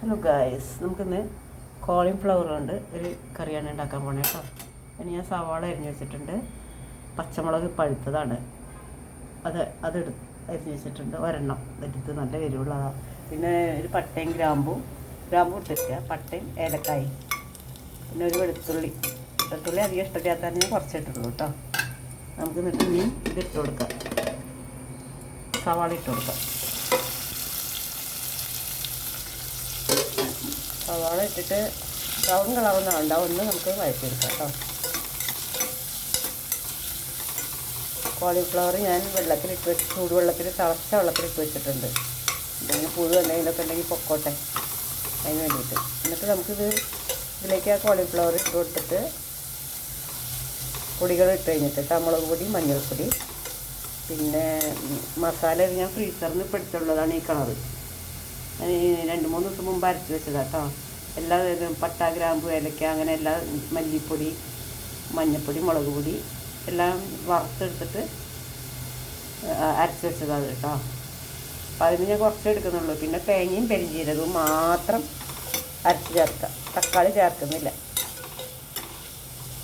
Hello guys നമുക്കിന്ന് cauliflower കൊണ്ട് ഒരു കറിയാണ് ഉണ്ടാക്കാൻ പോണേ കേട്ടോ ഇനി ഞാൻ സവാള അരിഞ്ഞ് വെച്ചിട്ടുണ്ട്. പച്ചമുളക് പഴുത്തതാണ്. അത് അതെടു അരിഞ്ഞ് വെച്ചിട്ടുണ്ട്. ഒരെണ്ണം. എടുത്ത് നല്ല എരിവുള്ളതാണ് പിന്നെ ഒരു പട്ടയും ഗ്രാമ്പും. ഗ്രാമ്പും ഇട്ടിരിക്കുക പട്ടയും ഏലക്കായും. പിന്നെ ഒരു വെളുത്തുള്ളി. വെളുത്തുള്ളി അധികം ഇഷ്ടപ്പെടാത്ത ഞാൻ കുറച്ചിട്ടുള്ളൂ കേട്ടോ നമുക്ക് എന്നിട്ട് ഇനി ഇതിട്ട് കൊടുക്കാം. സവാള ഇട്ട് കൊടുക്കാം. സവാള ഇട്ടിട്ട് ബ്രൗൺ കളറൊന്നും ഉണ്ടാവും ഒന്ന് നമുക്ക് വഴറ്റിയെടുക്കാം കേട്ടോ കോളിഫ്ലവർ ഞാൻ വെള്ളത്തിലിട്ട് വെച്ച് ചൂടുവെള്ളത്തിൽ തിളച്ച വെള്ളത്തിലിട്ട് വെച്ചിട്ടുണ്ട്. എന്തെങ്കിലും പുഴു എന്തെങ്കിലുമൊക്കെ ഉണ്ടെങ്കിൽ പൊക്കോട്ടെ. അതിന് വേണ്ടിയിട്ട്. എന്നിട്ട് നമുക്കിത് ഇതിലേക്ക് ആ കോളിഫ്ലവർ ഇട്ട് കൊടുത്തിട്ട് പൊടികൾ ഇട്ട് കഴിഞ്ഞിട്ട് മുളക് പൊടി മഞ്ഞൾപ്പൊടി പിന്നെ മസാല ഞാൻ ഫ്രീസറിൽ നിന്ന് പിടിച്ചുള്ളതാണ് ഈ കളറ് രണ്ട് മൂന്ന് ദിവസം മുമ്പ് അരച്ച് വെച്ചതാട്ടോ എല്ലാ പട്ട ഗ്രാമ്പു ഏലക്ക അങ്ങനെ എല്ലാ മല്ലിപ്പൊടി മഞ്ഞൾപ്പൊടി മുളക് പൊടി എല്ലാം വറുത്തെടുത്തിട്ട് അരച്ച് വെച്ചതാണ് കേട്ടോ. അപ്പം അതിന് ഞാൻ കുറച്ച് എടുക്കുന്നുള്ളൂ. പിന്നെ തേങ്ങയും പെരിഞ്ചീരകവും മാത്രം അരച്ച് ചേർക്കാം. തക്കാളി ചേർക്കുന്നില്ല.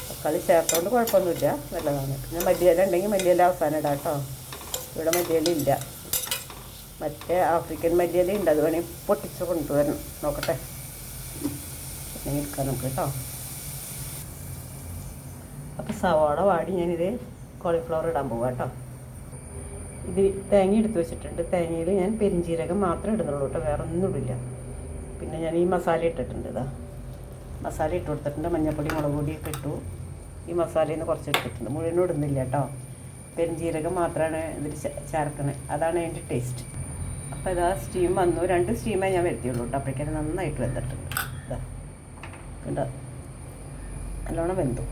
തക്കാളി ചേർത്തുകൊണ്ട് കുഴപ്പമൊന്നുമില്ല. നല്ലതാണ്. പിന്നെ മല്ലിയില ഉണ്ടെങ്കിൽ മല്ലിയില അവസാനം ഇടാം കേട്ടോ. ഇവിടെ മല്ലിയില ഇല്ല. മറ്റേ ആഫ്രിക്കൻ മല്ലിയില ഉണ്ട്. അത് വേണമെങ്കിൽ പൊട്ടിച്ച് കൊണ്ടുവരണം. നോക്കട്ടെ. എടുക്കാം നമുക്ക് കേട്ടോ. അപ്പോൾ സവാള വാടി ഞാനിത് കോളിഫ്ലവർ ഇടാൻ പോവാം കേട്ടോ. ഇത് തേങ്ങ എടുത്ത് വെച്ചിട്ടുണ്ട്. തേങ്ങയിൽ ഞാൻ പെരിഞ്ചീരകം മാത്രമേ ഇടുന്നുള്ളൂ കേട്ടോ. വേറെ ഒന്നും ഇടില്ല. പിന്നെ ഞാൻ ഈ മസാല ഇട്ടിട്ടുണ്ട് ഇതാ. മസാല ഇട്ട് കൊടുത്തിട്ടുണ്ട്. മഞ്ഞൾപ്പൊടി മുളക് പൊടിയൊക്കെ ഇട്ടു. ഈ മസാലയിൽ നിന്ന് കുറച്ച് ഇട്ടിട്ടുണ്ട്. മുഴുവനും ഇടുന്നില്ല കേട്ടോ. പെരിഞ്ചീരകം മാത്രമാണ് ഇതിൽ ചേർക്കണേ. അതാണ് അതിന്റെ ടേസ്റ്റ് അപ്പോൾ ഇതാ സ്റ്റീം വന്നു. രണ്ട് സ്റ്റീമേ ഞാൻ വരുത്തിയുള്ളൂ കേട്ടോ. അപ്പോഴേക്കും നന്നായിട്ട് വെന്തിട്ടുണ്ട്. ഇതാ കണ്ടോ? നല്ലോണം വെന്തു.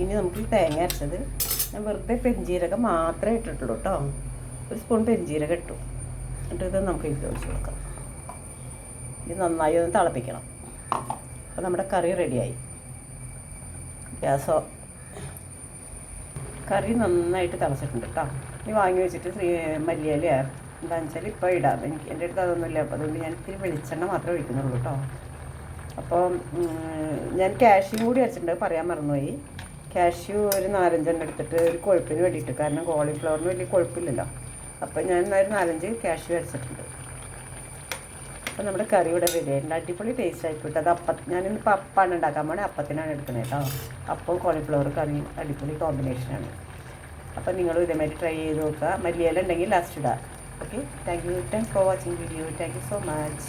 ഇനി നമുക്ക് തേങ്ങ അരച്ചത് ഞാൻ വെറുതെ പെരിഞ്ചീരകം മാത്രമേ ഇട്ടിട്ടുള്ളൂ കേട്ടോ. ഒരു സ്പൂൺ പെരിഞ്ചീരകം ഇട്ടു. എന്നിട്ട് ഇത് നമുക്ക് ഇതിൽ ഒഴിച്ച് കൊടുക്കാം. ഇത് നന്നായി ഒന്ന് തിളപ്പിക്കണം. അപ്പോൾ നമ്മുടെ കറി റെഡിയായി. ഗ്യാസോ? കറി നന്നായിട്ട് തിളച്ചിട്ടുണ്ട് കേട്ടോ. ഇനി വാങ്ങി വെച്ചിട്ട് ശ്രീ മല്ലിയില എന്താണെന്ന് വെച്ചാൽ ഇപ്പോൾ ഇടാം. എനിക്ക് എന്റെ അടുത്ത് അതൊന്നുമില്ല. അപ്പോൾ അതുകൊണ്ട് ഞാൻ ഇത്തിരി വെളിച്ചെണ്ണ മാത്രമേ ഒഴിക്കുന്നുള്ളൂ കേട്ടോ. അപ്പോൾ ഞാൻ കാഷ്യൂ കൂടി വെച്ചിട്ടുണ്ട് പറയാൻ മറന്നുപോയി. കാഷ്യൂ ഒരു നാലഞ്ചെണ്ണം എടുത്തിട്ട് ഒരു കൊഴുപ്പിന് വേണ്ടിയിട്ട് കാരണം കോളിഫ്ലവറിന് വലിയ കൊഴുപ്പില്ലല്ലോ. അപ്പോൾ ഞാൻ ഒരു നാലഞ്ച് കാഷ്യൂ അരച്ചിട്ടുണ്ട്. അപ്പോൾ നമ്മുടെ കറി ഇവിടെ അടിപൊളി ടേസ്റ്റ് ആയിക്കോട്ടെ. അത് അപ്പം ഞാനിന്ന് ഇപ്പം അപ്പാണ് ഉണ്ടാക്കാൻ പോണേ. അപ്പത്തിനാണ് എടുക്കുന്നത് കേട്ടോ. അപ്പം കോളിഫ്ലവർ കറി അടിപൊളി കോമ്പിനേഷനാണ് അപ്പോൾ നിങ്ങൾ ഇതേമാതിരി ട്രൈ ചെയ്ത് നോക്കുക. മല്ലിയില ഉണ്ടെങ്കിൽ ലാസ്റ്റ് ഇടുക okay thank you thanks for watching video thank you so much